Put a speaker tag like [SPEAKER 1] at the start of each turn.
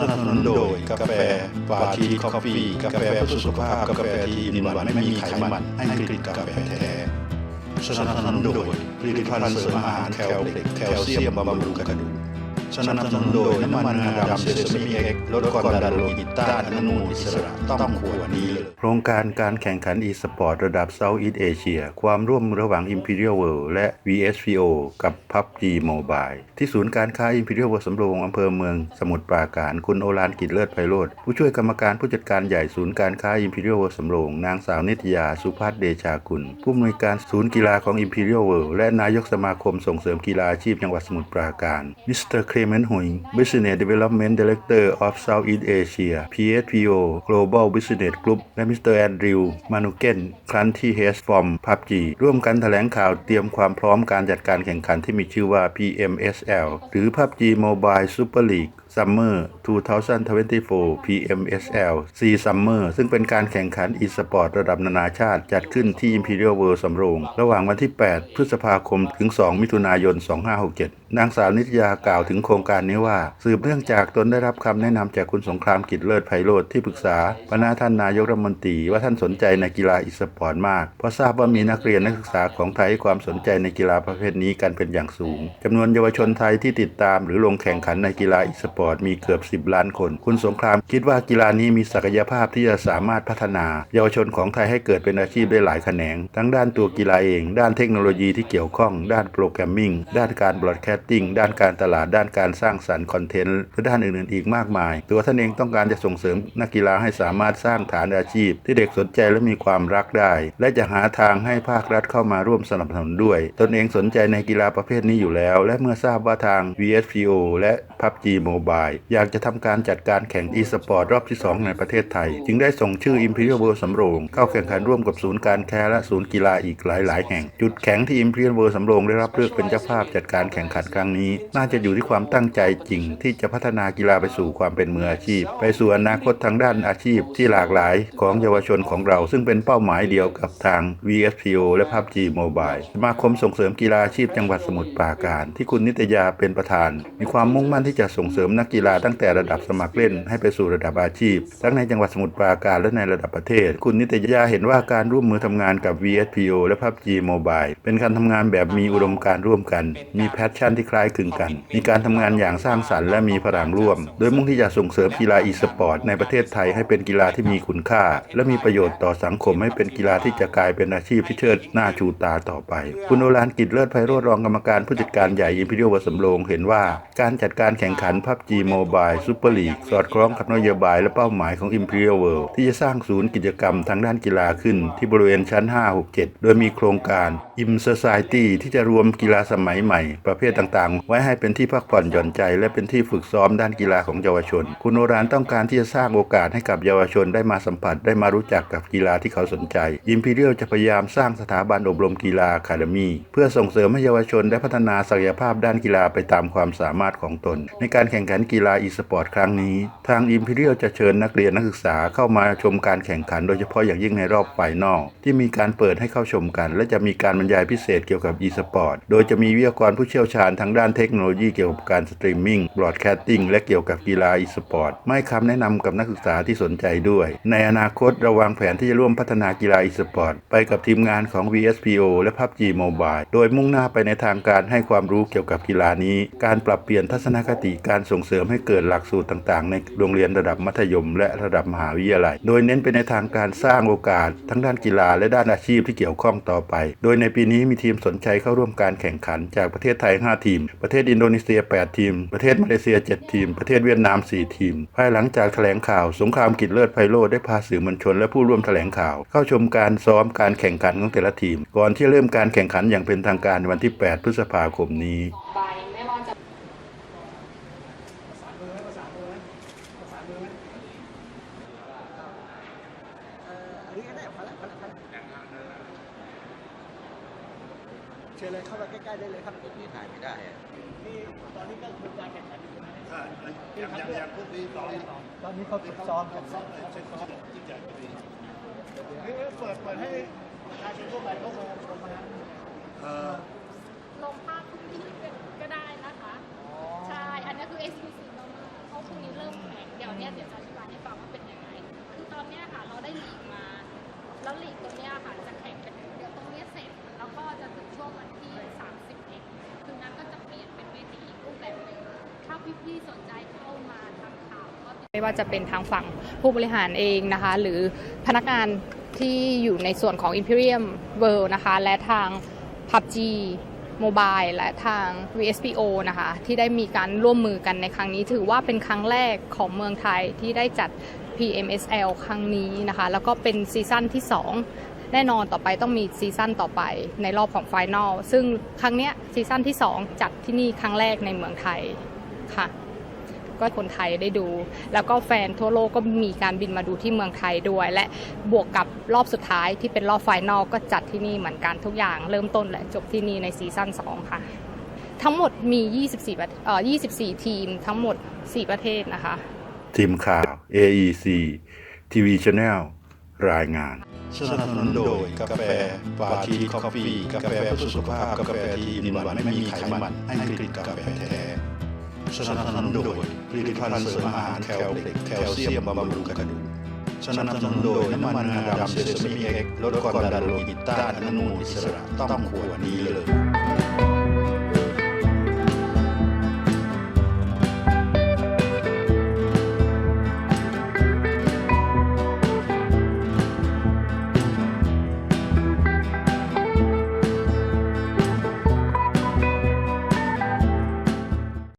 [SPEAKER 1] สนัสนนนโดยกาแฟปาทีคอฟฟี่กาแฟเพื่อสุขภาพกาแฟที่มีหวานไม่มีไขมันให้กลิ่นกาแฟแท้สนับสนุนโดยผลิตภัณฑ์เสริมอาหารแคลเล็กแคลเซียมบำรุงกระดูก สนับสนุนโดยน้ำมันงาดำเซซามิเอ็กลดความดันโลหิตต้านอนุมูลอิสระต้องขวดนี้เลยโครงการการแข่งขัน e-sport ระดับ Southeast Asia ความร่วมระหว่าง Imperial World และ VSPO กับ PUBG Mobile ที่ศูนย์การค้า Imperial World สำโรงอำเภอเมืองสมุทรปราการคุณโอฬารกิจเลิศไพโรธผู้ช่วยกรรมการผู้จัดการใหญ่ศูนย์การค้า Imperial World สำโรงนางสาวนิตยาสุพัฒเดชากุลผู้อำนวยการศูนย์กีฬาของ Imperial World และนายกสมาคมส่งเสริมกีฬาอาชีพจังหวัดสมุทรปราการมิสเตอร์เคลเมนต์หุย Business Development Director of Southeast Asia PSPO Global Business Group และมิสเตอร์แอนดริวมานุเกนคลันที่เฮสฟอร์มพับจีร่วมกันแถลงข่าวเตรียมความพร้อมการจัดการแข่งขันที่มีชื่อว่า PMSL หรือ PUBG Mobile Super League Summer 2024 PMSL C Summer ซึ่งเป็นการแข่งขัน e-sport ระดับนานาชาติ จัดขึ้นที่ Imperial World สำโรง ระหว่างวันที่ 8 พฤษภาคมถึง 2 มิถุนายน 2567 นางสาวนิตยากล่าวถึงโครงการนี้ว่า สืบเนื่องจากตนได้รับคำแนะนำจากคุณสงครามกิจเลิศไพโรธที่ปรึกษาพนาท่านนายกรัฐมนตรีว่าท่านสนใจในกีฬาอีสปอร์ตมาก เพราะทราบว่ามีนักเรียนนักศึกษาของไทยให้ความสนใจในกีฬาประเภทนี้กันเป็นอย่างสูงจำนวนเยาวชนไทยที่ติดตามหรือลงแข่งขันในกีฬาอีสปอร์ตมีเกือบ 10 ล้านคน คุณสงครามคิดว่ากีฬานี้มีศักยภาพที่จะสามารถพัฒนา เยาวชนของไทยให้เกิดเป็นอาชีพได้หลายแขนง ทั้งด้านตัวกีฬาเอง ด้านเทคโนโลยีที่เกี่ยวข้อง ด้านโปรแกรมมิ่ง ด้านการบล็อดแคสติ้ง ด้านการตลาด ด้านการสร้างสรรค์คอนเทนต์ และด้านอื่นๆ อีกมากมาย ตัวท่านเองต้องการจะส่งเสริมนักกีฬาให้สามารถสร้างฐานอาชีพ ที่เด็กสนใจและมีความรักได้ และจะหาทางให้ภาครัฐเข้ามาร่วมสนับสนุนด้วย ตนเองสนใจในกีฬาประเภทนี้อยู่แล้ว และเมื่อทราบว่าทาง VSPO และ PUBG Mobile อยากจะทำการจัดการแข่ง e-sport รอบที่ 2 ในประเทศไทย จึงได้ส่งชื่อ Imperial World สำโรงเข้าแข่งขันร่วมกับศูนย์การแค้และศูนย์กีฬาอีกหลาย ๆ แห่ง จุดแข็งที่ Imperial World สำโรงได้รับเลือกเป็นเจ้าภาพจัดการแข่งขันครั้งนี้ น่าจะอยู่ที่ความตั้งใจจริง ที่จะพัฒนากีฬาไปสู่ความเป็นมืออาชีพ ไปสู่อนาคตทางด้านอาชีพที่หลากหลายของเยาวชนของเรา ซึ่งเป็นเป้าหมายเดียวกับทาง VSPO และ PUBG Mobile สมาคมส่งเสริมกีฬาอาชีพจังหวัดสมุทรปราการ ที่คุณนิตยาเป็นประธาน มีความมุ่งมั่นที่จะส่งเสริมนักกีฬาตั้งแต่ระดับสมัครเล่นให้ไปสู่ระดับอาชีพ ทั้งในจังหวัดสมุทรปราการและในระดับประเทศ คุณนิตยาเห็นว่าการร่วมมือทำงานกับ VSPO และ PUBG Mobile เป็นการทำงานแบบมีอุดมการร่วมกัน มีแพชชั่นที่คล้ายคลึงกัน มีการทำงานอย่างสร้างสรรค์และมีพลังร่วม โดยมุ่งที่จะส่งเสริมกีฬาอีสปอร์ตในประเทศไทยให้เป็นกีฬาที่มีคุณค่า และมีประโยชน์ต่อสังคมให้เป็นกีฬาที่จะกลายเป็นอาชีพที่เชิดหน้าชูตาต่อไป คุณโอฬารกิจเลิศไพโรจน์รองกรรมการผู้จัดการใหญ่อิมพีเรียลวัสำโรงเห็นว่าการจัดการแข่งขัน PUBG Mobile Super League สอดคล้องกับนโยบายและเป้าหมายของ Imperial World ที่จะสร้างศูนย์กิจกรรมทางด้านกีฬาขึ้นที่บริเวณชั้น 567 โดยมีโครงการ Im Society ที่จะรวมกีฬาสมัยใหม่ ประเภทต่างๆ ไว้ให้เป็นที่พักผ่อนหย่อนใจ และเป็นที่ฝึกซ้อมด้านกีฬาของเยาวชน คุณโอรานต้องการที่จะสร้างโอกาสให้กับเยาวชนได้มาสัมผัสได้มารู้จักกับกีฬาที่เขาสนใจ Imperial จะพยายามสร้างสถาบันอบรมกีฬาคาเดมีเพื่อส่งเสริมให้เยาวชนได้พัฒนาศักยภาพด้านกีฬาไปตามความสามารถของตน ในการแข่งขันกีฬาอีสปอร์ตครั้งนี้ ทาง Imperial จะเชิญนักเรียนนักศึกษาเข้ามาชมการแข่งขันโดยเฉพาะอย่างยิ่งในรอบไฟนอลที่มีการเปิดให้เข้าชมกัน และจะมีการบรรยายพิเศษเกี่ยวกับอีสปอร์ตโดยจะมีวิทยากรผู้เชี่ยวชาญทางด้านเทคโนโลยีเกี่ยวกับการสตรีมมิ่งบล็อดแคสติ้งและเกี่ยวกับกีฬาอีสปอร์ตไม่คำแนะนำกับนักศึกษาที่สนใจด้วย ในอนาคตราวางแผนที่จะร่วมพัฒนากีฬาอีสปอร์ตไปกับทีมงานของ VSPO และ PUBG Mobile โดยมุ่งหน้าไปในทางการให้ความรู้เกี่ยวกับกีฬานี้ การปรับเปลี่ยนทัศนคติการส่งเสริมให้เกิดหลักสูตรต่างๆ ในโรงเรียนระดับมัธยม และระดับมหาวิทยาลัย โดยเน้นไปในทางการสร้างโอกาส ทั้งด้านกีฬาและด้านอาชีพที่เกี่ยวข้องต่อไป โดยในปีนี้มีทีมสนใจเข้าร่วมการแข่งขันจากประเทศไทย 5 ทีม ประเทศอินโดนีเซีย 8 ทีม ประเทศมาเลเซีย 7 ทีม ประเทศเวียดนาม 4 ทีม ภายหลังจากแถลงข่าวสงครามกิจเลิศไพโรจน์ได้พาสื่อมวลชน และผู้ร่วมแถลงข่าว เข้าชมการซ้อมการแข่งขันของแต่ละทีม ก่อนที่เริ่มการแข่งขันอย่างเป็นทางการในวันที่ 8 พฤษภาคมนี้
[SPEAKER 2] ไปไม่ว่าจะ
[SPEAKER 3] เชิญเลยเข้ามาใกล้ๆได้เลยครับ
[SPEAKER 4] นี่ถ่ายไม่ได้อะ
[SPEAKER 3] นี่ตอนนี้ก็คือการแข่งขันอยู่นะ
[SPEAKER 1] อย่างอย่างพวกนี้ตอนนี้
[SPEAKER 3] ตอนนี้เขาฝึกซ้อมกัน
[SPEAKER 1] ซ้อมเช็คซ้อมที่ใหญ่พอดี
[SPEAKER 3] นี่เปิดเปิดให้ประชาชนทั่วไปเข้ามาชมนะ
[SPEAKER 1] เอ่อ
[SPEAKER 2] ลงภาพทุกที่ก็ได้นะคะ ใช่ อันนี้คือ exclusive มาก
[SPEAKER 3] อ
[SPEAKER 2] ราะพรุ่งนี้เริ่มแข่งเดี๋ยวเนี้ยเดี๋ยวจะ แล้วลีกตรงเนี้ยค่ะจะแข่งกันเดี๋ยวตรงเนี้ยเสร็จ แล้วก็จะถึงช่วงวันที่31คือนั้นก็จะเปลี่ยนเป็นเวทีอีกรูปแบบหนึ่งถ้าพี่ๆสนใจเข้ามาทางข่าวก็ติด
[SPEAKER 4] ไม่ว่าจะเป็นทางฝั่งผู้บริหารเองนะคะ หรือพนักงานที่อยู่ในส่วนของ Imperium World นะคะ และทาง PUBG โมบายและทาง VSPO นะคะ ที่ได้มีการร่วมมือกันในครั้งนี้ ถือว่าเป็นครั้งแรกของเมืองไทยที่ได้จัด PMSL ครั้งนี้นะคะ แล้วก็เป็นซีซั่นที่ 2 แน่นอนต่อไปต้องมีซีซั่นต่อไปในรอบของไฟนอลซึ่งครั้งเนี้ยซีซั่นที่ 2 จัดที่นี่ครั้งแรกในเมืองไทยค่ะ ก็คนไทยได้ดู แล้วก็แฟนทั่วโลกก็มีการบินมาดูที่เมืองไทยด้วย และบวกกับรอบสุดท้ายที่เป็นรอบไฟนอลก็จัดที่นี่เหมือนกันทุกอย่าง เริ่มต้นและจบที่นี่ในซีซั่น2ค่ะ ทั้งหมดมี 24ประเอ่อ24 ทีมทั้งหมด 4 ประเทศนะคะ
[SPEAKER 1] ทีมข่าว AEC TV Channel รายงานสนับสนุนโดยกาแฟปาทีคอฟฟี่กาแฟเพื่อสุขภาพกาแฟที่มีหวานไม่มีไขมันให้ผลิตกาแฟแท้ สนับสนุนโดยผลิตภัณฑ์เสริมอาหารแคลเล็กแคลเซียมบำรุงกระดูกสนับสนุนโดยน้ำมันงาดำเซซามิเอ็กลดความดันโลหิตต้านอนุมูลอิสระต้องขวดนี้เลย